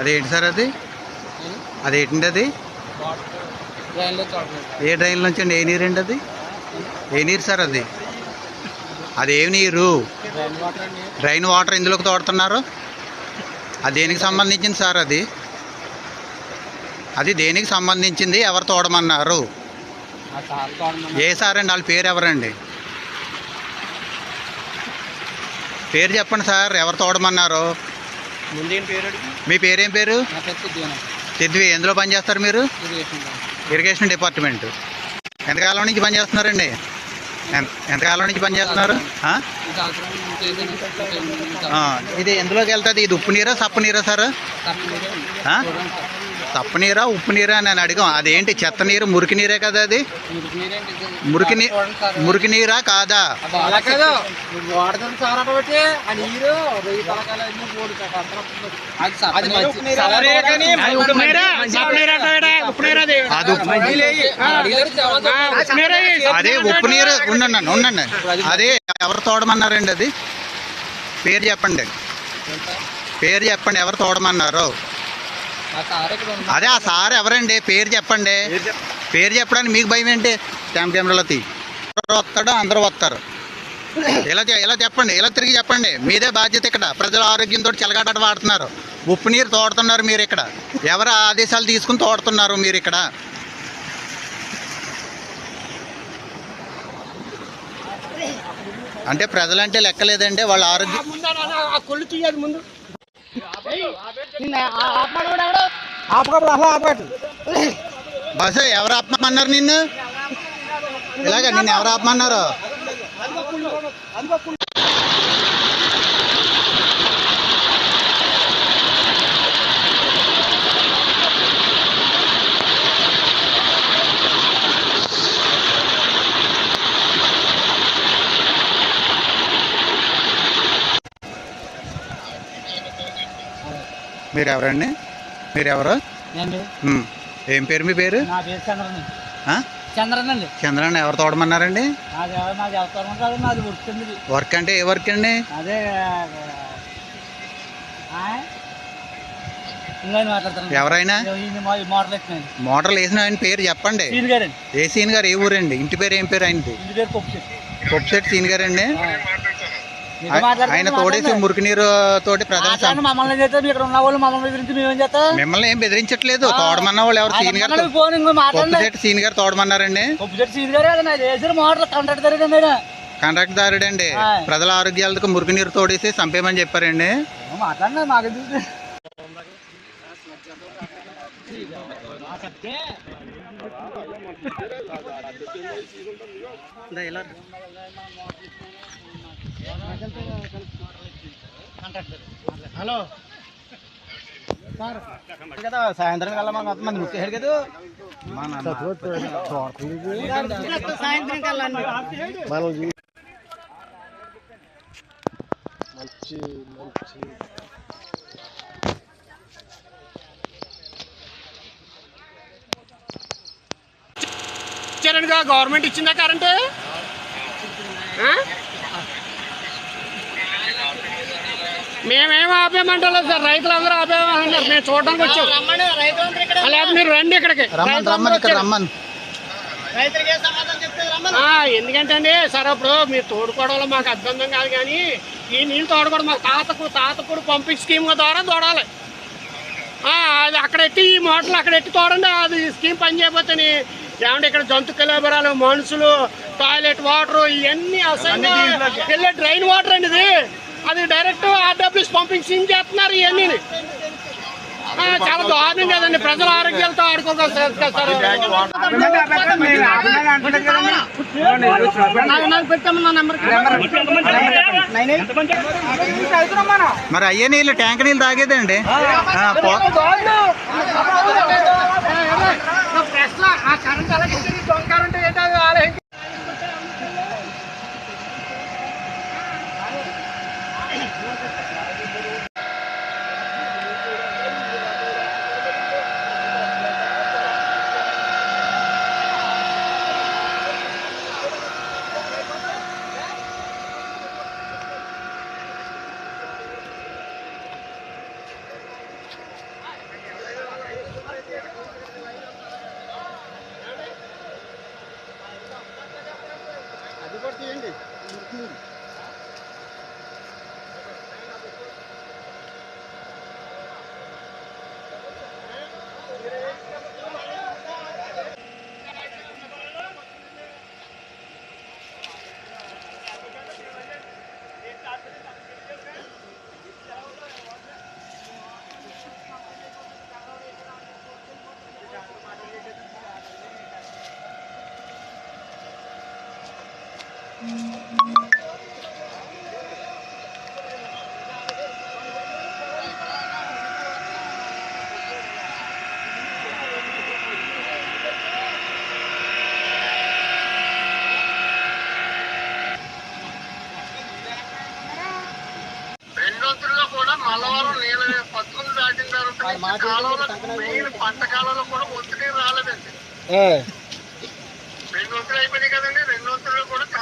అదేంటి సార్ అది? అదేంటండి అది ట్రైన్లో అది ఏ డ్రైన్ నుంచి అండి? ఏ నీరు అండి అది? ఏ నీరు సార్ అది? అది ఏ నీరు? ట్రైన్ వాటర్ డ్రైన్ వాటర్ ఎందులోకి తోడుతున్నారు? అది దేనికి సంబంధించింది సార్ అది? అది దేనికి సంబంధించింది? ఎవరు తోడమన్నారు? ఏ సార్ అండి? వాళ్ళ పేరు ఎవరండి? పేరు చెప్పండి సార్ ఎవరు తోడమన్నారు? మీ పేరేం పేరు? సిద్వి ఎందులో పనిచేస్తారు మీరు? Irrigation department. ఎంతకాలం నుంచి పనిచేస్తున్నారండి ఎంత- ఎంతకాలం నుంచి పనిచేస్తున్నారు ఇది ఎందులోకి వెళ్తుంది? ఇది ఉప్పు నీరా సప్పు నీరా సార్? సప్పు నీరా ఉప్పు నీరా అని నేను అడిగాం. అదేంటి? చెత్త నీరు మురికి నీరే కదా అది? మురికి? మురికి నీరా కాదా? అదే ఉప్పు నీరు ఉండండి ఉండండి అదే ఎవరు తోడమన్నారండి అది? పేరు చెప్పండి. పేరు చెప్పండి. ఎవరు తోడమన్నారు? అదే ఆ సార్ ఎవరండి? పేరు చెప్పండి. పేరు చెప్పడానికి మీకు భయం ఏంటి? క్యామ్ కెమెరాలో తీ ఎవరు వస్తాడో అందరూ వస్తారు. ఇలా ఇలా చెప్పండి. ఇలా తిరిగి చెప్పండి. మీదే బాధ్యత ఇక్కడ. ప్రజల ఆరోగ్యంతో చెలగాట వాడుతున్నారు. ఉప్పు నీరు తోడుతున్నారు మీరు ఇక్కడ. ఎవరు ఆదేశాలు తీసుకుని తోడుతున్నారు మీరు ఇక్కడ? అంటే ప్రజలంటే లెక్కలేదంటే వాళ్ళ ఆరోగ్యం కొళ్ళు అసలు ముందు బస్ ఎవరు ఆపమన్నారు నిన్ను? ఇలాగ నిన్ను ఎవరు ఆపమన్నారు? మీరు ఎవరండి మీరు ఎవరు ఏంటి? ఉమ్. ఏం పేరు మీ పేరు? చంద్రన్ ఆ? చంద్రన్ అండి చంద్రన్న ఎవరు? తోడమన్నారండి వర్క్ అంటే ఏ వర్క్ అండి? ఎవరైనా? మోటార్లు వేసిన ఆయన పేరు చెప్పండి. ఏ సీన్ గారు? ఏ ఊరండి? ఇంటి పేరు ఏం పేరు ఆయనది? ఇంటి పేరు కొప్పు. కొప్పిశెట్టి సీన్ గారండి. ఆయన తోడేసి. మురికి నీరు తోటి మాట్లాడండి, మమ్మల్ని ఇక్కడ ఉన్న వాళ్ళు మమ్మల్ని గురించి మేమేం చేస్తాం? మిమ్మల్ని ఏం బెదిరించట్లేదు. తోడమన్న వాళ్ళు ఎవరు సీన్ గారు మాట్లాడండి, ఫోన్ ఇంకో మాట్లాడండి కొప్పిశెట్టి సీన్ గారు తోడమన్నారండి. కొప్పు చెట్టు సీన్ గారే మోడల్ కాంట్రాక్ట్ జరిగింది కాంట్రాక్ట్ దారుడండి. ప్రజల ఆరోగ్యాలకు మురికి నీరు తోడేసి చంపేయమని చెప్పారండి. మాట్లాడినా మాకు ఎందుకు? హలో కదా సాయంత్రం కల్లా మనం మంది ముక్కేసాడు కదా సాయంత్రం కల్లా మంచి ఇచ్చారనుగా గవర్నమెంట్ ఇచ్చిందా కరెంటు ఆ? మేమేం ఆపేయమంటలేదు సార్. రైతులందరూ ఆపేయమన్నారు మేము చూడడానికి వచ్చాం. లేదా మీరు రండి ఇక్కడికి. ఎందుకంటే అండి సరే ఇప్పుడు మీరు తోడుకోవడంలో మాకు అర్థం కాదు కానీ ఈ నీళ్ళు తోడుకోవడం మాకు తాతకు తాతకుడు పంపింగ్ స్కీమ్ ద్వారా తోడాలి. ఆ, అది అక్కడ ఎట్టి ఈ మోటార్లు అక్కడ ఎట్టి తోడండి అది స్కీమ్ పని చేయబోతుంది ఏమంటే ఇక్కడ జంతు కలబరాలు మనుషులు టాయిలెట్ వాటర్ ఇవన్నీ అసలు వెళ్ళే డ్రైన్ వాటర్ అండి ఇది. అది డైరెక్ట్ ఆర్డబ్ల్యూస్ పంపింగ్ స్కీమ్ చేస్తున్నారు ఇవన్నీ చాలా దారుణం కదండి ప్రజల ఆరోగ్యాలతో ఆడుకోగలరు సార్ నాకు పెట్టామన్నా నెంబర్ మరి అయ్యే నీళ్ళు ట్యాంక్ నీళ్ళు తాగేదండి కరెంట్ మల్లవరం నీళ్ళ పత్తులు దాటిన తర్వాత నుంచి కాలువలో మెయిన్ పంట కాలంలో కూడా ఒత్తిడి రాలేదండి రెండు వంతులు అయిపోయినాయి కదండి రెండు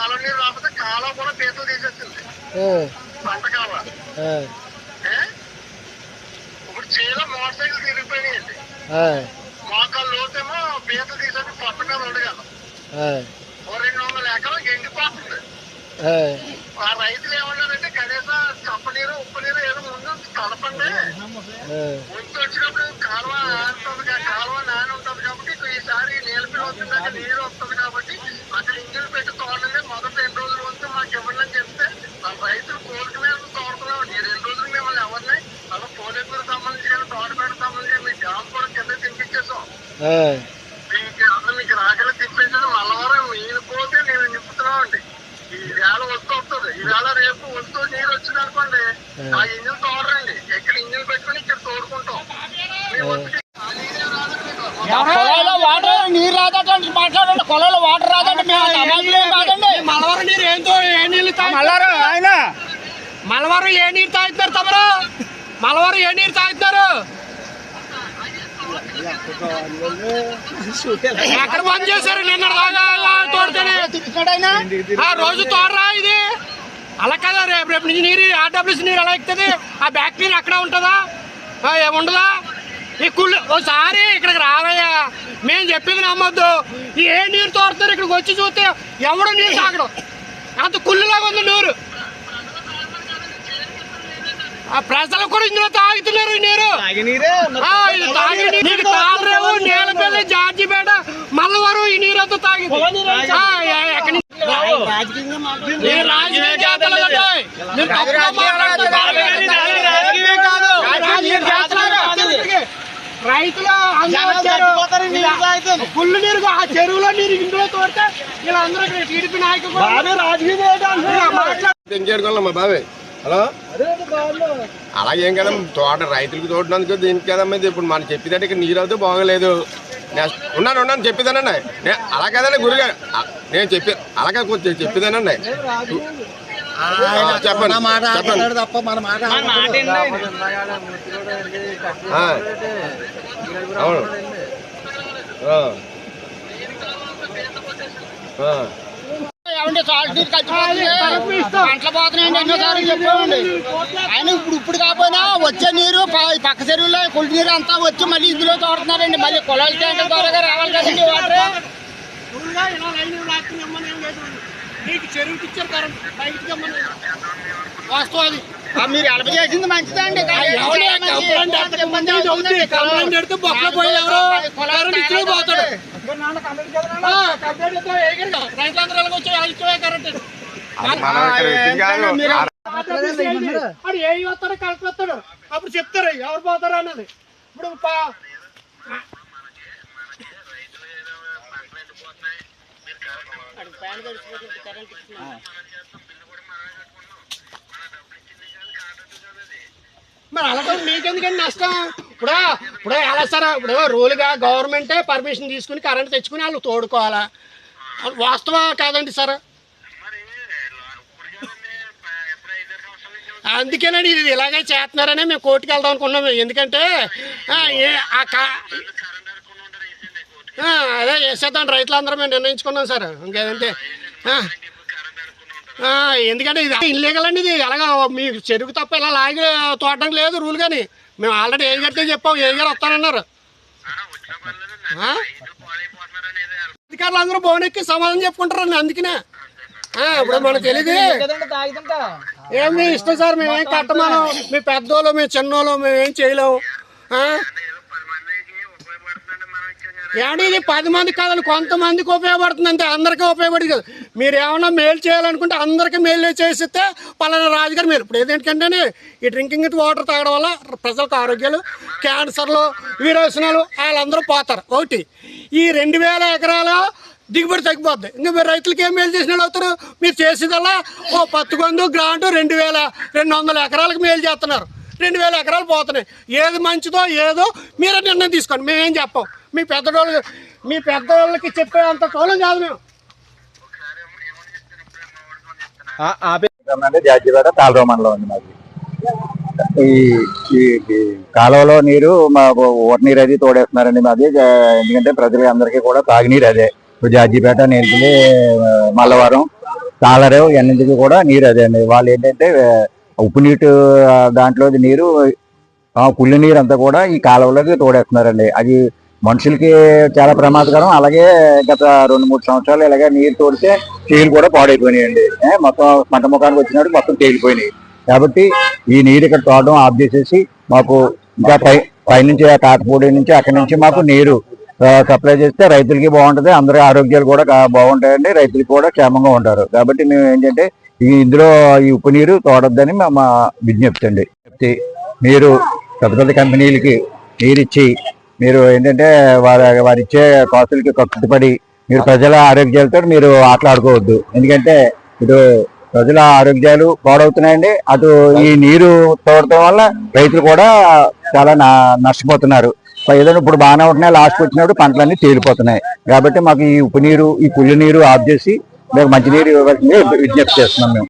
కాలువ నీరు రాకపోతే కాలువ కూడా పీతలు తీసేస్తుంది. పంట కాలువ ఏ? ఇప్పుడు చేలో మోటార్ సైకిల్ తిరిగిపోయినాయండి. మోకాలు లోతేమో పీతలు తీసేది పట్ట మీద ఉండగలం ఓ రెండు వందల ఎకరాలు ఎండిపోతుంది. ఆ. రైతులు ఏమన్నారంటే కనీసం కప్ప నీరు ఉప్పు నీరు ఏదో ముందు కలపండి. ముందు వచ్చినప్పుడు కాలువ కా- కాలువ నాని ఉంటుంది కాబట్టి ఈసారి నీలపిల్ వస్తున్నాక నీరు వస్తుంది కాబట్టి అక్కడ ఇంజిన్ పెట్టి తోడండి మొదటి రెండు రోజులు వస్తే మాకు ఇవ్వండి అని చెప్తే ఆ రైతులు కోరిక మీద తోడుతున్నాం ఈ రెండు రోజులు మిమ్మల్ని ఎవరిని అలా పోలీసులకు సంబంధించి కానీ తోటపేట సంబంధించి మీ డ్యామ్ కూడా కింద తినిపించేసాం మీకు అసలు మీకు రాకలు తిప్పించడం మల్లవరం మీరు పోతే నేను నింపుతున్నాం అండి ఈ వేళ వస్తూ వస్తుంది. ఈ వేళ రేపు వస్తూ నీరు వచ్చింది అనుకోండి ఆ. ఇంజిన్ తోడరండి. ఎక్కడ ఇంజిన్ పెట్టుకుని ఇక్కడ తోడుకుంటాం. వాటర్ నీరు రాదంటే మాట్లాడండి. వాటర్ రాదంటే మలవరం నీరు ఏంతో ఏ నీళ్ళు ఆయన. మలవరం ఏ నీరు తాగుతారు తమరు మలవరం ఏ నీరు తాగుతారు ఎక్కడ బంద్ చేశారు నిన్న ఆ రోజు తోడరా ఇది? అలా కదా రేపు రేపు నుంచి నీరు ఆర్డబ్ల్యూసీ నీరు ఎలా ఎక్కుతుంది? ఆ బ్యాక్టీరియా అక్కడ ఉంటుందా? ఆ, ఏముండదా ఈ కుళ్ళు ఒకసారి ఇక్కడికి రావయ్యా. మేము చెప్పింది నమ్మొద్దు. ఏ నీరు తోడుతారు ఇక్కడికి వచ్చి చూస్తే ఎవడు నీరు తాగడం. అంత కుళ్ళులాగా ఉంది నీరు. ఆ ప్రజలు కూడా ఇందులో తాగుతున్నారు ఈ నీరు ఆ, ఇది తాగి. నీ- నీకు తాగరేవు నేలపల్లి జార్జిపేట మల్లవరం ఈ నీరు అంతా తాగింది రాజకీయ. రాజకీయ చేతలంటే రైతులు. ఫుల్ నీరు ఆ చెరువులో నీరు ఇంట్లో తోడితే వీళ్ళందరూ టీడీపీ నాయకులు బాబాయ్ హలో? అలాగేం కదా తోట రైతులకు తోటినందుకు దీనికి కదమ్మా ఇది. ఇప్పుడు మనం చెప్పేదంటే ఇక్కడ నీరు అవుతే బాగలేదు. నెక్స్ట్ ఉన్నాను ఉన్నాను చెప్పేదానండి అలా కదండి గురుగారు. ఆ, నేను చెప్పి అలాగే కొంచెం చెప్పేదానండి చెప్పండి చెప్పండి. తప్ప మన మాట. అవును. ఏమంటే సాల్ట్ కలిసిపోతుంది పంటలు పోతున్నాయండి ఎన్నోసార్లు చెప్పామండి. ఆయన ఇప్పుడు ఇప్పుడు కాకపోయినా వచ్చే నీరు పక్క చెరువులో కుళ్ళి నీరు అంతా వచ్చి మళ్ళీ ఇందులో తోడుతున్నారండి. మళ్ళీ కులాల ట్యాంకుల ద్వారా రావాలి కదండి వాటర్. ఊరుగా ఇలా లైన్ లాక్కుని ఇమ్మని ఏం లేదు. నీకు చెరువుకి ఇచ్చారు కరెంట్ బయటికి ఇమ్మని వాస్తవం అది. ఆ, మీరు ఎలప చేసింది మంచిదండి కంప్లైంట్ బొక్కలో పోయి ఎవరో పోతాడు. రైతులందరూ వాడు ఏ వస్తాడో కలెక్టర్ వస్తాడు అప్పుడు చెప్తారు ఎవరు పోతారు అన్నది. ఇప్పుడు పా- మరి అలాగే మీకెందుకండి నష్టం? ఇప్పుడు ఇప్పుడు ఎలా సార్. ఇప్పుడు రూల్గా గవర్నమెంటే పర్మిషన్ తీసుకుని కరెంట్ తెచ్చుకుని వాళ్ళు తోడుకోవాలా? వాస్తవం కాదండి సార్? అందుకేనండి ఇది ఇలాగే చేస్తున్నారనే మేము కోర్టుకి వెళ్దాం అనుకున్నాము ఎందుకంటే అదే వేసేద్దాం. రైతులందరూ మేము నిర్ణయించుకున్నాం సార్. ఇంకేదంటే ఎందుకంటే ఇది ఇల్లీగల్ అండి ఇది. ఎలాగ మీ చెరుకు తప్ప ఇలా లాగి తోటం లేదు రూల్ కానీ. మేము ఆల్రెడీ ఏం కడితే చెప్పాం. ఏం గారు వస్తానన్నారు? అధికారులు అందరూ బోనెక్కి సమాధానం చెప్పుకుంటారండి అందుకనే. ఆ, ఇప్పుడు మనకు తెలియదు. ఏమి మీ ఇష్టం సార్ మేమేం కట్టమాను మీ పెద్దోళ్ళు మీ చిన్నోళ్ళు మేమేం చేయలేము. ఆ? ఇది పది మంది కాదని కొంతమందికి ఉపయోగపడుతుంది అంతే. అందరికీ ఉపయోగపడదు కదా. మీరు ఏమన్నా మేలు చేయాలనుకుంటే అందరికీ మేలు చేసిస్తే పలానా రాజుగారు మేలు. ఇప్పుడు ఏంటంటే ఈ డ్రింకింగ్ వాటర్ తాగడం వల్ల ప్రజలకు ఆరోగ్యాలు క్యాన్సర్లు విరోచనాలు వాళ్ళందరూ పోతారు. ఒకటి ఈ రెండు వేల ఎకరాల దిగుబడి తగ్గిపోద్ది. ఇంకా మీరు రైతులకి ఏం మేలు చేసిన వాళ్ళు అవుతారు? మీరు చేసేదల్లా ఓ పత్తుకొందు గ్రాంటు రెండు వేల రెండు వందల ఎకరాలకు మేలు చేస్తున్నారు. రెండు వేల ఎకరాలు పోతున్నాయి. ఏది మంచిదో ఏదో మీరే నిర్ణయం తీసుకోండి. మేమేం చెప్పం. మీ పెద్దోళ్ళు మీ పెద్దోళ్ళకి చెప్పే అంత తోలం కాదు మేము. జాతీయపేట తాళరావు మండలం ఉంది మాది. ఈ ఈ ఈ కాలువలో నీరు మా నీరు అది తోడేస్తున్నారండి మాది. ఎందుకంటే ప్రజలు అందరికీ కూడా తాగునీరు అదే. ఇప్పుడు జాజీపేట నేర్పిలి మల్లవరం తాళరేవు ఇవన్నింటికి కూడా నీరు అదే అండి. వాళ్ళు ఏంటంటే ఉప్పు నీటి దాంట్లో నీరు కుళ్ళి నీరు అంతా కూడా ఈ కాలువలోకి తోడేస్తున్నారండి. అది మనుషులకి చాలా ప్రమాదకరం. అలాగే గత రెండు మూడు సంవత్సరాలు ఇలాగే నీరు తోడితే చేలు కూడా పాడైపోయినాయండి. మొత్తం పంట ముఖానికి వచ్చినప్పుడు మొత్తం తేలిపోయినాయి. కాబట్టి ఈ నీరు ఇక్కడ తోడడం ఆఫ్ చేసేసి మాకు ఇంకా పై పైనుంచి ఆ కాటపూడి నుంచి అక్కడి నుంచి మాకు నీరు సప్లై చేస్తే రైతులకి బాగుంటుంది. అందరి ఆరోగ్యాలు కూడా బాగుంటాయండి. రైతులకి కూడా క్షేమంగా ఉంటారు. కాబట్టి మేము ఏంటంటే ఇందులో ఈ ఉప్పు నీరు తోడొద్దని మా విజ్ఞప్తి అండి. మీరు పెద్ద పెద్ద కంపెనీలకి నీరు ఇచ్చి మీరు ఏంటంటే వారి వారి ఇచ్చే కాసులకి కట్టుబడి మీరు ప్రజల ఆరోగ్యాలతో మీరు ఆటలాడుకోవద్దు. ఎందుకంటే ఇటు ప్రజల ఆరోగ్యాలు పాడవుతున్నాయండి. అటు ఈ నీరు తోడటం వల్ల రైతులు కూడా చాలా నష్టపోతున్నారు. ఏదైనా ఇప్పుడు బాగానే ఉంటున్నాయి లాస్ట్ వచ్చినప్పుడు పంటలన్నీ తేలిపోతున్నాయి. కాబట్టి మాకు ఈ ఉప్పు నీరు ఈ పుల్లి నీరు ఆఫ్ చేసి మీకు మంచి నీరు ఇవ్వాల్సింది విజ్ఞప్తి చేస్తున్నాం మేము.